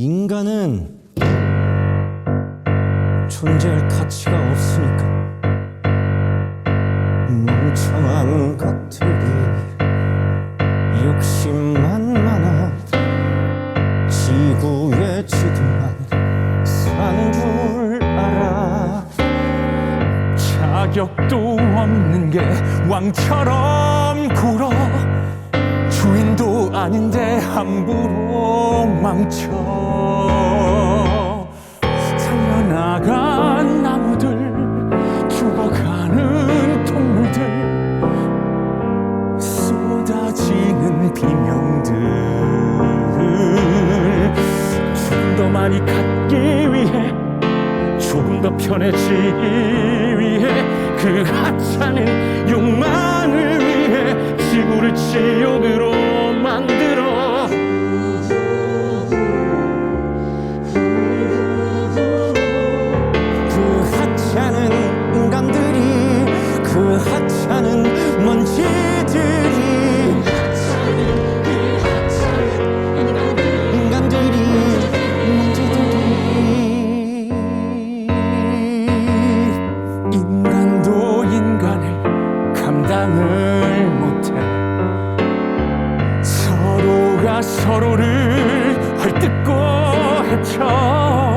인간은 존재할 가치가 없으니까 멍청한 것들이 욕심만 많아 지구의 지도만 사는 줄 알아 자격도 없는 게 왕처럼 굴어 주인도 아닌데 함부로 망쳐 살려나간 나무들 죽어가는 동물들 쏟아지는 비명들. 조금 더 많이 갖기 위해 조금 더 편해지기 위해 그 하찮은 욕망을 위해 지구를 지옥으로 그 하찮은 먼지들이 인간들이 인간도 인간을 감당을 못해 서로가 서로를 헐뜯고 헤쳐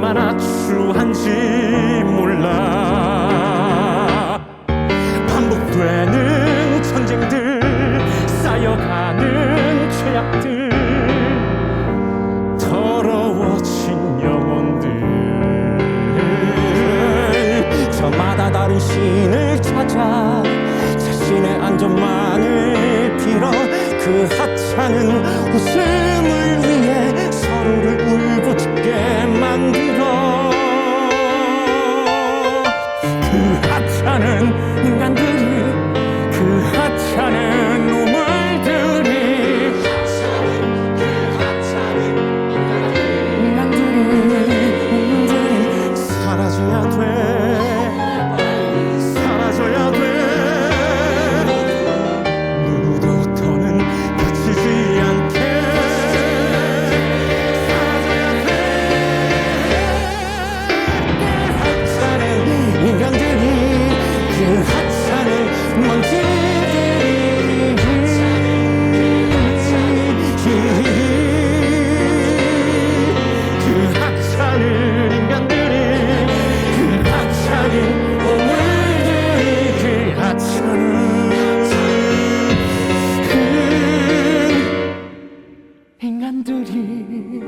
얼마나 추한지 몰라. 반복되는 전쟁들 쌓여가는 죄악들 더러워진 영혼들. 저마다 다른 신을 찾아 자신의 안전만을 빌어 그 하찮은 웃음 나는 인간들이